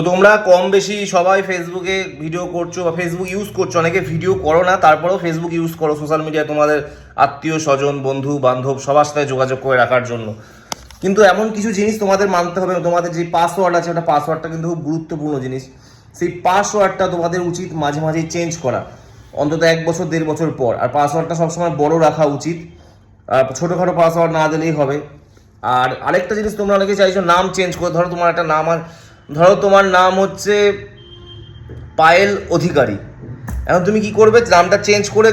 তো তোমরা কম বেশি সবাই ফেসবুকে ভিডিও করছ বা ফেসবুক ইউজ করছ, অনেকে ভিডিও করো না, তারপরেও ফেসবুক ইউজ করো সোশ্যাল মিডিয়ায় তোমাদের আত্মীয়, স্বজন, বন্ধু, বান্ধব, সবার সাথে যোগাযোগ করে রাখার জন্য। কিন্তু এমন কিছু জিনিস তোমাদের মানতে হবে তোমাদের যে পাসওয়ার্ড আছে, ওটা পাসওয়ার্ডটা কিন্তু খুব গুরুত্বপূর্ণ জিনিস। সেই পাসওয়ার্ডটা তোমাদের উচিত মাঝে মাঝে চেঞ্জ করা, অন্তত এক বছর, দেড় বছর পর। আর পাসওয়ার্ডটা সবসময় বড় রাখা উচিত। আর ছোটোখাটো পাসওয়ার্ড না দিলেই হবে। আর আরেকটা জিনিস তোমরা অনেকে চাইছো নাম চেঞ্জ করে, ধরো তোমার একটা নাম আর ধরো তোমার নাম হচ্ছে পায়েল অধিকারী। এখন তুমি কি করবে? নামটা চেঞ্জ করে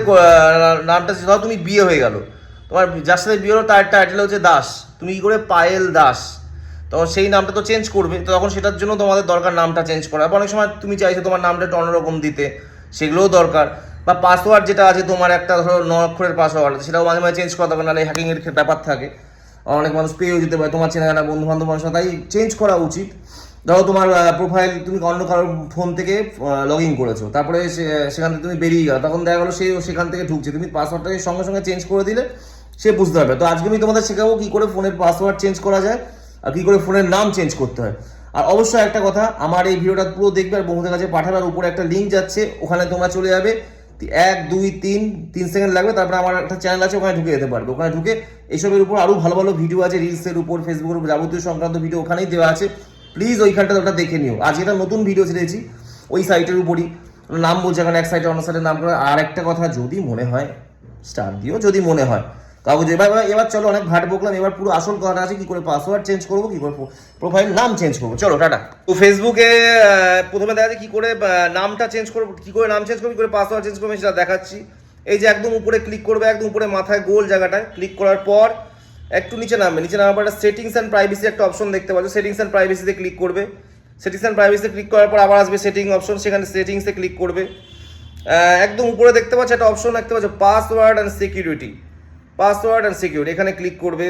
নামটা ধরো তুমি বিয়ে হয়ে গেল। তোমার যার সাথে বিয়ে হলো, তার টাইটেল হচ্ছে দাস। তুমি কি করে? পায়েল দাস। তখন সেই নামটা তো চেঞ্জ করবে, তো তখন সেটার জন্য তোমাদের দরকার নামটা চেঞ্জ করা। অনেক সময় তুমি চাইছো তোমার নামটা একটু অন্যরকম দিতে, সেগুলোও দরকার। বা পাসওয়ার্ড যেটা আছে, তোমার একটা ধরো ন অক্ষরের পাসওয়ার্ড সেটাও মাঝে মাঝে চেঞ্জ করা হবে নাহলে হ্যাকিংয়ের ব্যাপার থাকে। অনেক মানুষ পেয়েও যেতে পারে, তোমার চেনা জানা বন্ধু বান্ধব মানুষ তাই চেঞ্জ করা উচিত। ধরো তোমার প্রোফাইল তুমি অন্য কারোর ফোন থেকে লগ ইন করেছ। তারপরে সেখান থেকে তুমি বেরিয়ে গেলো, তখন দেখা গেলো সে সেখান থেকে ঢুকছে। তুমি পাসওয়ার্ডটাকে সঙ্গে সঙ্গে চেঞ্জ করে দিলে, সে বুঝতে পারবে। তো আজকে আমি তোমাদের শেখাবো কি করে ফোনের পাসওয়ার্ড চেঞ্জ করা যায়, আর কি করে ফোনের নাম চেঞ্জ করতে হয়। আর অবশ্যই একটা কথা, আমার এই ভিডিওটা পুরো দেখবে আর বন্ধুদের কাছে পাঠাবে, আর উপরে একটা লিঙ্ক যাচ্ছে, ওখানে তোমরা চলে যাবে। এক, দুই, তিন তিন সেকেন্ড লাগবে, তারপরে আমার একটা চ্যানেল আছে, ওখানে ঢুকে যেতে পারবে। ওখানে ঢুকে এইসবের উপর আরও ভালো ভালো ভিডিও আছে রিলসের উপর ফেসবুকের উপর যাবতীয় সংক্রান্ত ভিডিও ওখানেই দেওয়া আছে। প্লিজ ওইখানটা ওটা দেখে নিও। আজকে একটা নতুন ভিডিও ছেড়েছি, ওই সাইটের উপরই। নাম বলছে এখানে এক সাইডে অন্য সাইডে নাম করে। আর একটা কথা, যদি মনে হয় স্টার দিও, যদি মনে হয়। কাউকে এবার এবার চলো, অনেক ভাট বকলাম। এবার পুরো আসল কথাটা আছে, কি করে পাসওয়ার্ড চেঞ্জ করব, কি করে প্রোফাইল নাম চেঞ্জ করব। চলো, টাটা। তো ফেসবুকে প্রথমে দেখা যায় কি করে নামটা চেঞ্জ করব, কি করে নাম চেঞ্জ করব, কি করে পাসওয়ার্ড চেঞ্জ করব সেটা দেখাচ্ছি। এই যে একদম উপরে ক্লিক করবে, একদম উপরে মাথায় গোল জায়গাটায় ক্লিক করার পর একটু নিচে নামবে, নিচে নামার পর একটা সেটিংস অ্যান্ড প্রাইভেসি একটা অপশন দেখতে পাচ্ছ সেটিংস অ্যান্ড প্রাইভেসিতে ক্লিক করবে। সেটিংস অ্যান্ড প্রাইভেসিতে ক্লিক করার পর আবার আসবে সেটিং অপশন সেখানে সেটিংসে ক্লিক করবে। একদম উপরে দেখতে পাচ্ছ একটা অপশন দেখতে পাচ্ছ password and security password and security এখানে ক্লিক করবে।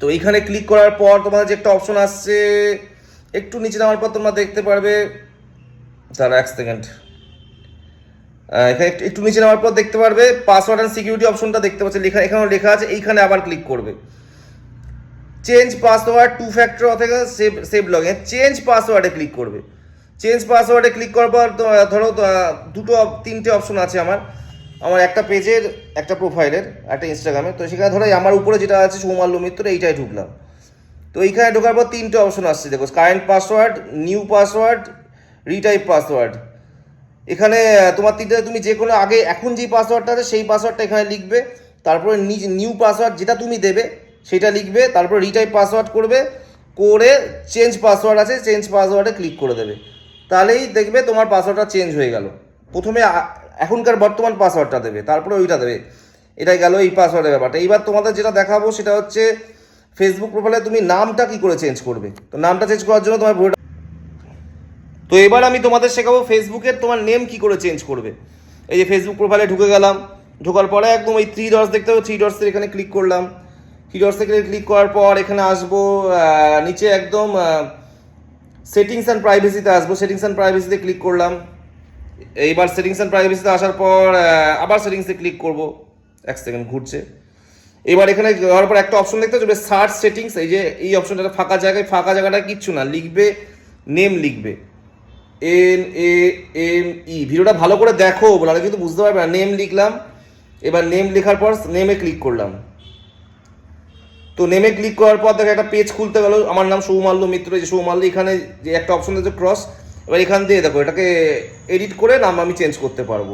তো এইখানে ক্লিক করার পর তোমাদের যে একটা অপশন আসছে, একটু নিচে নামার পর তোমরা দেখতে পারবে। তার এক সেকেন্ড এখানে একটু- নিচে নামার পর দেখতে পারবে পাসওয়ার্ড অ্যান্ড সিকিউরিটি অপশনটা দেখতে পাচ্ছে লেখা এখানেও লেখা আছে, এইখানে আবার ক্লিক করবে। চেঞ্জ পাসওয়ার্ড টু ফ্যাক্টর অথবা সেভ সেভ লগ চেঞ্জ পাসওয়ার্ডে ক্লিক করবে। চেঞ্জ পাসওয়ার্ডে ক্লিক করার পর ধরো দুটো তিনটে অপশন আছে আমার। আমার একটা পেজের একটা প্রোফাইলের একটা ইনস্টাগ্রামে তো সেখানে ধরো আমার উপরে যেটা আছে, সৌমাল্য মিত্র এইটাই ঢুকলাম। তো এইখানে ঢোকার পর তিনটে অপশন আসছে। দেখো current password new password retype password এখানে তোমার তিনটে, তুমি যে কোনো আগে, এখন যেই পাসওয়ার্ডটা আছে, সেই পাসওয়ার্ডটা এখানে লিখবে। তারপরে নিজ নিউ পাসওয়ার্ড যেটা তুমি দেবে, সেটা লিখবে। তারপর রিটাইপ পাসওয়ার্ড করবে। করে চেঞ্জ পাসওয়ার্ড আছে চেঞ্জ পাসওয়ার্ডে ক্লিক করে দেবে। তাহলেই দেখবে তোমার পাসওয়ার্ডটা চেঞ্জ হয়ে গেল। প্রথমে এখনকার বর্তমান পাসওয়ার্ডটা দেবে, তারপরে ওইটা দেবে। এটাই গেল এই পাসওয়ার্ডের ব্যাপারটা। এইবার তোমাদের যেটা দেখাবো, সেটা হচ্ছে ফেসবুক প্রোফাইলে তুমি নামটা কি করে চেঞ্জ করবে? তো নামটা চেঞ্জ করার জন্য তোমার তো এবার আমি তোমাদের শেখাবো ফেসবুকের তোমার নেম কি করে চেঞ্জ করবে। এই যে ফেসবুক প্রোফাইলে ঢুকে গেলাম, ঢোকার পরে একদম এই থ্রি ডটস দেখতে হবে থ্রি ডটসের এখানে ক্লিক করলাম। থ্রি ডটস ক্লিক করার পর এখানে আসব নিচে একদম সেটিংস অ্যান্ড প্রাইভেসিতে আসব। সেটিংস অ্যান্ড প্রাইভেসিতে ক্লিক করলাম। এইবার সেটিংস অ্যান্ড প্রাইভেসিতে আসার পর আবার সেটিংসে ক্লিক করব। এক সেকেন্ড ঘুরছে। এবার এখানে যাওয়ার পর একটা অপশন দেখতে পাচ্ছ সার্চ সেটিংস এই যে এই অপশনটা ফাঁকা জায়গায়, ফাঁকা জায়গাটা কিচ্ছু না, লিখবে নেম লিখবে। এন এ এম ই ভিডিওটা ভালো করে দেখো, বলে কিন্তু বুঝতে পারবে না। নেম লিখলাম, এবার নেম লেখার পর নেমে ক্লিক করলাম। তো নেমে ক্লিক করার পর দেখো একটা পেজ খুলতে গেল। আমার নাম সৌমাল্য মিত্র যে সৌমাল্য, এখানে যে একটা অপশন আছে ক্রস এবার এখান দিয়ে দেখো, এটাকে এডিট করে নাম আমি চেঞ্জ করতে পারব।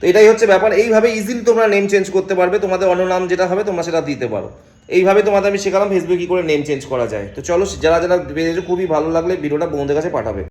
তো এটাই হচ্ছে ব্যাপার। এইভাবে ইজিলি তোমরা নেম চেঞ্জ করতে পারবে। তোমাদের অন্য নাম যেটা হবে, তোমরা সেটা দিতে পারো। এইভাবে তোমাদের আমি শেখালাম ফেসবুকে কী করে নেম চেঞ্জ করা যায়। তো চলো, যারা যারা পেয়েছ খুবই ভালো লাগলে, ভিডিওটা বন্ধুদের কাছে পাঠাবে।